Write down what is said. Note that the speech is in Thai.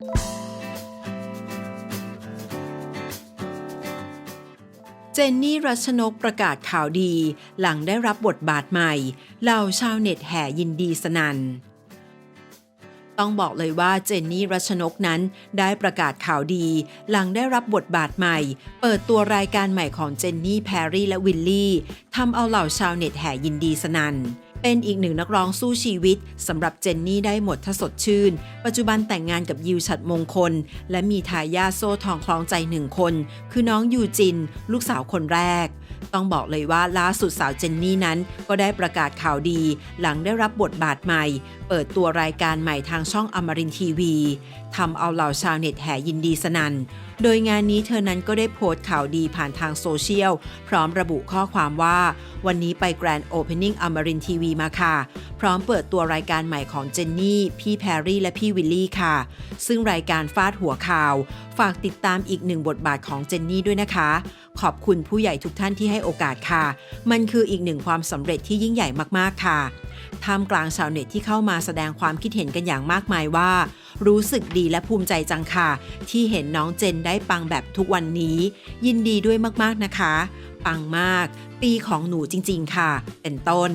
เจนนี่รัชนกประกาศข่าวดี หลังได้รับบทบาทใหม่เหล่าชาวเน็ตแห่ยินดีสนัน่นต้องบอกเลยว่าเจนนี่รัชนกนั้นได้ประกาศข่าวดี หลังได้รับบทบาทใหม่ เปิดตัวรายการใหม่ของเจนนี่แพรรี่และวิลลี่ทำเอาเหล่าชาวเน็ตแห่ยินดีสนัน่น เป็นอีกหนึ่งนักร้องสู้ชีวิตสำหรับเจนนี่ได้หมดถ้าสดชื่น ปัจจุบันแต่งงานกับยิวฉัดมงคล และมีทายาโซ่ทองคล้องใจหนึ่งคน คือน้องยูจิน ลูกสาวคนแรก ต้องบอกเลยว่าล่าสุดสาวเจนนี่นั้น ก็ได้ประกาศข่าวดี หลังได้รับบทบาทใหม่ เปิดตัวรายการใหม่ทางช่องอมรินทีวีทำเอาเหล่าชาวเน็ตแห่ยินดีสนัน่น โดยงานนี้เธอนั้นก็ได้โพสต์ข่าวดีผ่านทางโซเชียล พร้อมระบุข้อความว่า วันนี้ไปแกรนด์โอเพนนิ่งอมรินทีวีมาค่ะ พร้อมเปิดตัวรายการใหม่ของเจนนี่ พี่แพรรี่และพี่วิลลี่ค่ะ ซึ่งรายการฟาดหัวข่าว ฝากติดตามอีกหนึ่งบทบาทของเจนนี่ด้วยนะคะ ขอบคุณผู้ใหญ่ทุกท่านที่ให้โอกาสค่ะ มันคืออีกหนึ่งความสำเร็จที่ยิ่งใหญ่มากๆค่ะท่ามกลางชาวเน็ตที่เข้ามาแสดงความคิดเห็นกันอย่างมากมายว่า รู้สึกดีและภูมิใจจังค่ะ ที่เห็นน้องเจนได้ปังแบบทุกวันนี้ ยินดีด้วยมากๆนะคะ ปังมาก ปีของหนูจริง ๆ ค่ะ เป็นต้น